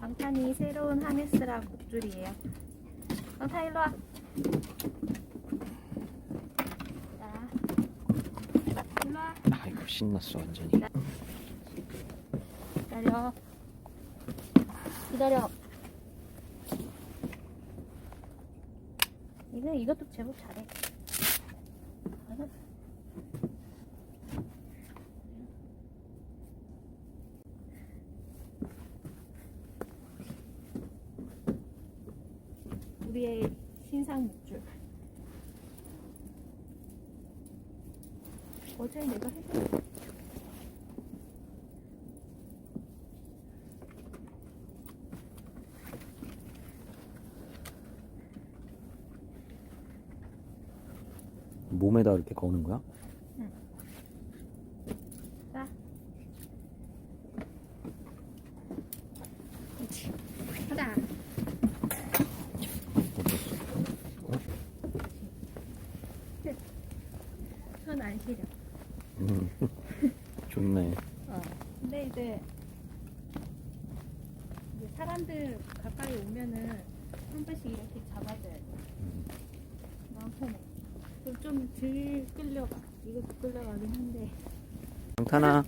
방탄이 새로운 하네스라 곡줄이에요. 방탄 일로 와. 자, 일로 와. 아이고 신났어 완전히 기다려. 기다려. 이거 이것도 제법 잘해. 맞아. 우리의 신상 목줄. 어제 내가 했던 몸에다 이렇게 거는 거야? 자. 그렇지. 가자. 손 안 시려. 음, 좋네 어. 근데 이제, 이제 사람들 가까이 오면은 한 번씩 이렇게 잡아줘야 돼. 음. 마음 편해. 좀덜 끌려가. 이것도 끌려가긴 한데. 방탄아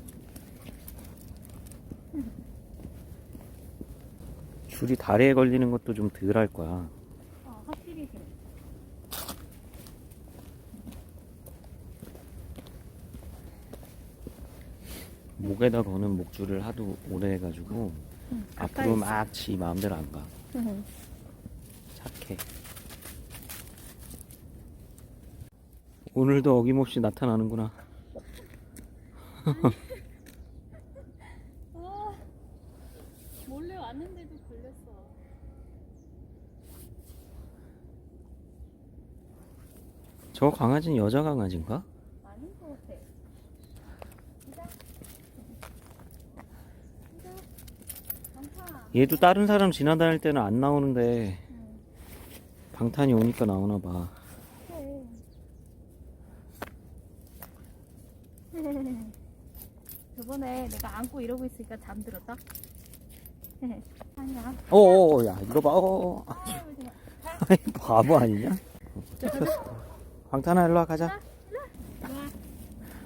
줄이 다리에 걸리는 것도 좀 덜 할 거야 어, 확실히 그 목에다 거는 목줄을 하도 오래 해가지고 응, 앞으로 막 지 마음대로 안 가. 응. 착해. 오늘도 어김없이 나타나는구나. 아, 몰래 왔는데도 걸렸어. 저 강아지는 여자 강아지인가? 아닌 것 같아. 가자. 가자. 많다. 얘도 다른 사람 지나다닐 때는 안 나오는데 응. 방탄이 오니까 나오나 봐. 저번에 내가 안고 이러고 있으니까 잠들었다. 아니야. 어어, 야, 이거 봐. 어, 그냥. 아이, 바보 아니냐? 방탄아, 일로 와, 가자.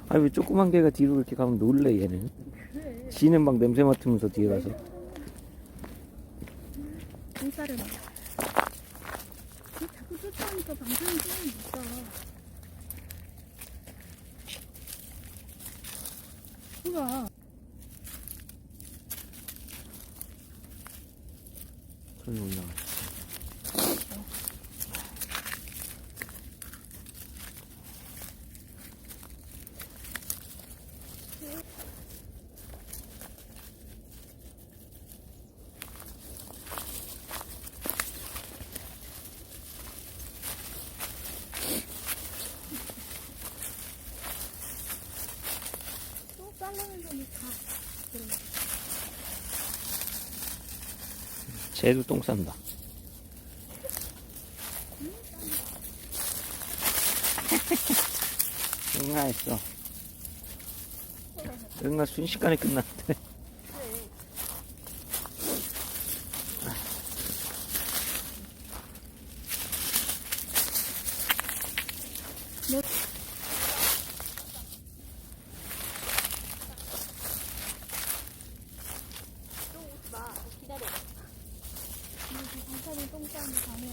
아, 왜 조그만 개가 뒤로 그렇게 가면 놀래, 얘는. 지는 막 냄새 맡으면서 뒤에 가서. 인사를 봐. 쟤 자꾸 쫓아오니까 방송이 좀 있어. 이봐. 저기 올라가. 또 잘라는 놈이 다. 그래. 쟤도 똥 싼다. 응아 했어. 응아 순식간에 끝났대. 또 오지 마. 기다려. 이렇게 방탄